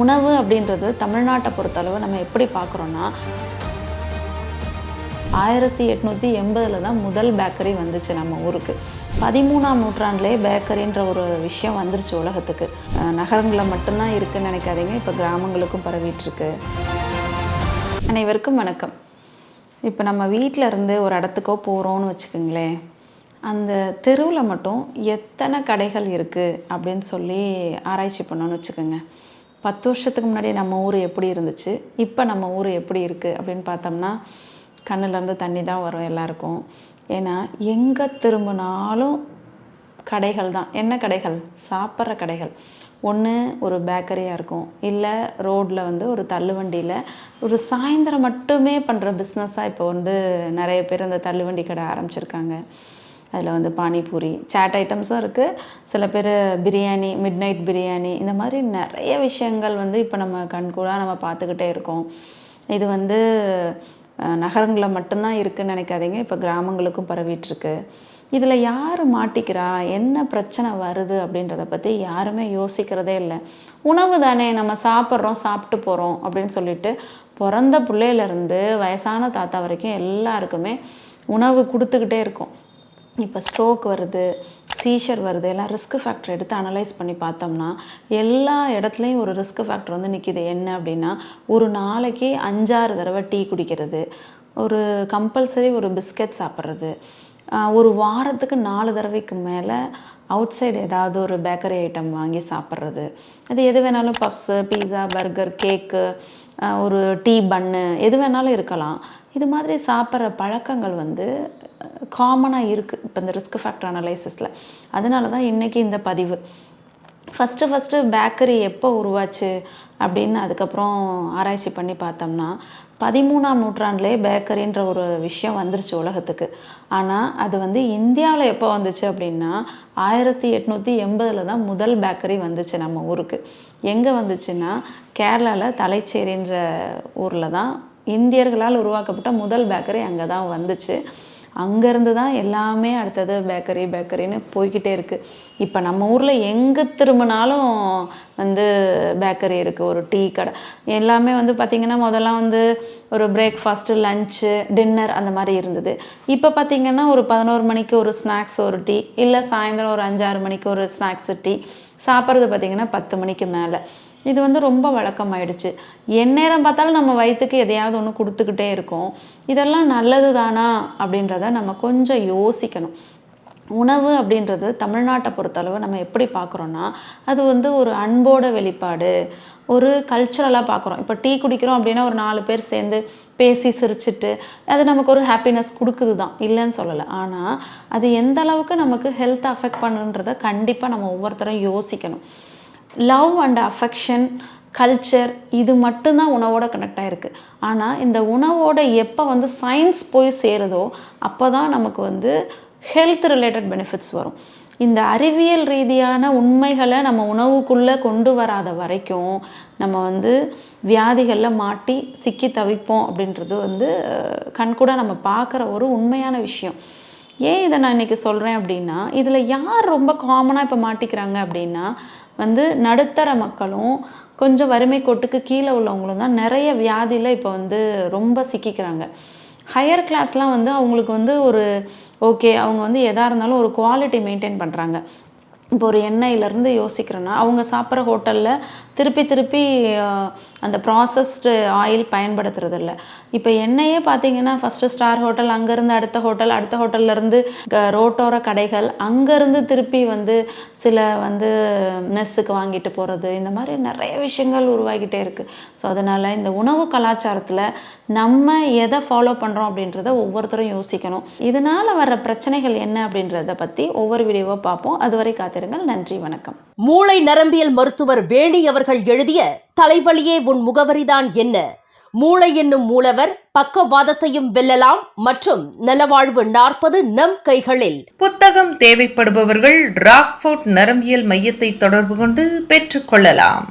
உணவு அப்படின்றது தமிழ்நாட்டை பொறுத்தளவு நம்ம எப்படி பார்க்குறோன்னா ஆயிரத்தி எட்நூற்றி எண்பதில் தான் முதல் பேக்கரி வந்துச்சு நம்ம ஊருக்கு. பதிமூணாம் நூற்றாண்டிலே பேக்கரின்ற ஒரு விஷயம் வந்துருச்சு உலகத்துக்கு. நகரங்களில் மட்டும்தான் இருக்குன்னு நினைக்காதீங்க இப்போ கிராமங்களுக்கும் பரவிட்டுருக்கு. அனைவருக்கும் வணக்கம். இப்போ நம்ம வீட்டில் இருந்து ஒரு இடத்துக்கோ போகிறோம்னு வச்சுக்கோங்களேன் அந்த தெருவில் மட்டும் எத்தனை கடைகள் இருக்குது அப்படின்னு சொல்லி ஆராய்ச்சி பண்ணோன்னு வச்சுக்கோங்க. பத்து வருஷத்துக்கு முன்னாடி நம்ம ஊர் எப்படி இருந்துச்சு? இப்போ நம்ம ஊர் எப்படி இருக்குது அப்படின்னு பார்த்தோம்னா கண்ணிலேருந்து தண்ணி தான் வரும் எல்லாருக்கும். ஏன்னா எங்கே திரும்பினாலும் கடைகள் தான். என்ன கடைகள்? சாப்பிட்ற கடைகள். ஒன்று ஒரு பேக்கரியாக இருக்கும். இல்லை ரோட்டில் வந்து ஒரு தள்ளுவண்டியில் ஒரு சாயந்தரம் மட்டுமே பண்ணுற பிஸ்னஸாக இப்போ வந்து நிறைய பேர் அந்த தள்ளுவண்டி கடை ஆரம்பிச்சிருக்காங்க. அதில் வந்து பானிபூரி சாட் ஐட்டம்ஸும் இருக்குது சில பேர் பிரியாணி மிட் நைட் பிரியாணி இந்த மாதிரி நிறைய விஷயங்கள் வந்து இப்போ நம்ம கண்கூடாக நம்ம பார்த்துக்கிட்டே இருக்கோம். இது வந்து நகரங்களில் மட்டும்தான் இருக்குதுன்னு நினைக்காதீங்க. இப்போ கிராமங்களுக்கும் பரவிட்டுருக்கு. இதில் யார் மாட்டிக்கிறா? என்ன பிரச்சனை வருது அப்படின்றத பற்றி யாருமே யோசிக்கிறதே இல்லை. உணவு தானே நம்ம சாப்பிட்றோம் சாப்பிட்டு போகிறோம் அப்படின்னு சொல்லிட்டு பிறந்த பிள்ளையிலேருந்து வயசான தாத்தா வரைக்கும் எல்லாருக்குமே உணவு கொடுத்துக்கிட்டே இருக்கும். இப்போ ஸ்ட்ரோக் வருது சீஷர் வருது எல்லாம் ரிஸ்க் ஃபேக்டர் எடுத்து அனலைஸ் பண்ணி பார்த்தோம்னா எல்லா இடத்துலையும் ஒரு ரிஸ்க் ஃபேக்டர் வந்து நிற்கிது என்ன அப்படின்னா ஒரு நாளைக்கு அஞ்சாறு தடவை டீ குடிக்கிறது ஒரு கம்பல்சரி ஒரு பிஸ்கட் சாப்பிட்றது ஒரு வாரத்துக்கு நாலு தடவைக்கு மேலே அவுட் சைடு ஏதாவது ஒரு பேக்கரி ஐட்டம் வாங்கி சாப்பிட்றது. அது எது வேணாலும் பஃப்ஸு பீஸா பர்கர் கேக்கு ஒரு டீ பன்னு எது வேணாலும் இருக்கலாம். இது மாதிரி சாப்பிட்ற பழக்கங்கள் வந்து காமனாக இருக்குது இப்போ இந்த ரிஸ்க் ஃபேக்டர் அனலைசிஸில் அதனால தான் இன்றைக்கி இந்த பதிவு. ஃபஸ்ட்டு ஃபஸ்ட்டு பேக்கரி எப்போ உருவாச்சு அப்படின்னு அதுக்கப்புறம் ஆராய்ச்சி பண்ணி பார்த்தோம்னா பதிமூணாம் நூற்றாண்டிலே பேக்கரின்ற ஒரு விஷயம் வந்துருச்சு உலகத்துக்கு. ஆனால் அது வந்து இந்தியாவில் எப்போ வந்துச்சு அப்படின்னா ஆயிரத்தி எட்நூற்றி எண்பதில் தான் முதல் பேக்கரி வந்துச்சு நம்ம ஊருக்கு. எங்கே வந்துச்சுன்னா கேரளாவில் தலைச்சேரின்ற ஊரில் தான் இந்தியர்களால் உருவாக்கப்பட்ட முதல் பேக்கரி அங்கே தான் வந்துச்சு. அங்கேருந்து தான் எல்லாமே அடுத்தது பேக்கரி பேக்கரின்னு போய்கிட்டே இருக்குது இப்போ நம்ம ஊரில் எங்கே திரும்பினாலும் வந்து பேக்கரி இருக்குது ஒரு டீ கடை. எல்லாமே வந்து பார்த்திங்கன்னா முதல்லாம் வந்து ஒரு பிரேக்ஃபாஸ்ட்டு லஞ்சு டின்னர் அந்த மாதிரி இருந்தது. இப்போ பார்த்திங்கன்னா ஒரு பதினோரு மணிக்கு ஒரு ஸ்நாக்ஸ் ஒரு டீ இல்லை சாயந்தரம் ஒரு அஞ்சாறு மணிக்கு ஒரு ஸ்நாக்ஸு டீ. சாப்பிட்றது பார்த்திங்கன்னா பத்து மணிக்கு மேலே. இது வந்து ரொம்ப வழக்கமாயிடுச்சு. எந்நேரம் பார்த்தாலும் நம்ம வயிற்றுக்கு எதையாவது ஒன்று கொடுத்துக்கிட்டே இருக்கோம். இதெல்லாம் நல்லது தானா அப்படின்றத நம்ம கொஞ்சம் யோசிக்கணும். உணவு அப்படின்றது தமிழ்நாட்டை பொறுத்தளவு நம்ம எப்படி பார்க்குறோன்னா அது வந்து ஒரு அன்போட வெளிப்பாடு ஒரு கல்ச்சுரலாக பார்க்குறோம். இப்போ டீ குடிக்கிறோம் அப்படின்னா ஒரு நாலு பேர் சேர்ந்து பேசி சிரிச்சிட்டு அது நமக்கு ஒரு ஹாப்பினஸ் கொடுக்குது தான். இல்லைன்னு சொல்லலை. ஆனால் அது எந்த அளவுக்கு நமக்கு ஹெல்த் அஃபெக்ட் பண்ணுன்றதை கண்டிப்பாக நம்ம ஒவ்வொருத்தரும் யோசிக்கணும். லவ் அண்ட் அஃபெக்ஷன் கல்ச்சர் இது மட்டும்தான் உணவோட கனெக்ட் ஆகிருக்கு ஆனால் இந்த உணவோட எப்போ வந்து சயின்ஸ் போய் சேருதோ அப்போ தான் நமக்கு வந்து ஹெல்த் ரிலேட்டட் பெனிஃபிட்ஸ் வரும். இந்த அறிவியல் ரீதியான உண்மைகளை நம்ம உணவுக்குள்ளே கொண்டு வராத வரைக்கும் நம்ம வந்து வியாதிகளில் மாட்டி சிக்கி தவிப்போம் அப்படின்றது வந்து கண்கூட நம்ம பார்க்குற ஒரு உண்மையான விஷயம். ஏன் இதை நான் இன்றைக்கி சொல்கிறேன் அப்படின்னா இதில் யார் ரொம்ப காமனாக இப்போ மாட்டிக்கிறாங்க அப்படின்னா வந்து நடுத்தர மக்களும் கொஞ்சம் வறுமை கோட்டுக்கு கீழே உள்ளவங்களும் தான் நிறைய வியாதியில் இப்போ வந்து ரொம்ப சிக்கிக்கிறாங்க. ஹையர் கிளாஸ்லாம் வந்து அவங்களுக்கு வந்து ஒரு ஓகே அவங்க வந்து எதாக இருந்தாலும் ஒரு குவாலிட்டி மெயின்டைன் பண்ணுறாங்க இப்போ ஒரு எண்ணெயிலேருந்து யோசிக்கிறோன்னா அவங்க சாப்பிட்ற ஹோட்டலில் திருப்பி திருப்பி அந்த ப்ராசஸ்டு ஆயில் பயன்படுத்துறது இல்லை இப்போ எண்ணெயே பார்த்தீங்கன்னா ஃபஸ்ட்டு ஸ்டார் ஹோட்டல் அங்கேருந்து அடுத்த ஹோட்டல் அடுத்த ஹோட்டல்லேருந்து ரோட்டோர கடைகள் அங்கேருந்து திருப்பி வந்து சில வந்து மெஸ்ஸுக்கு வாங்கிட்டு போகிறது இந்த மாதிரி நிறைய விஷயங்கள் உருவாகிட்டே இருக்குது ஸோ அதனால் இந்த உணவு கலாச்சாரத்தில் நம்ம எதை ஃபாலோ பண்ணுறோம் அப்படின்றத ஒவ்வொருத்தரும் யோசிக்கணும். இதனால் வர்ற பிரச்சனைகள் என்ன அப்படின்றத பற்றி ஒவ்வொரு வீடியோவாக பார்ப்போம். அதுவரை காத்திருங்கள் நன்றி வணக்கம். மூளை நரம்பியல் மருத்துவர் வேணி அவர்கள் எழுதிய தலைவலியே உன் முகவரிதான் என்ன? மூளை என்னும் மூலவர் பக்கவாதத்தையும் வெல்லலாம் மற்றும் நலவாழ்வு நாற்பது நம் கைகளில். புத்தகம் தேவைப்படுபவர்கள் ராக்ஃபோர்ட் நரம்பியல் மையத்தை தொடர்பு கொண்டு பெற்றுக்கொள்ளலாம்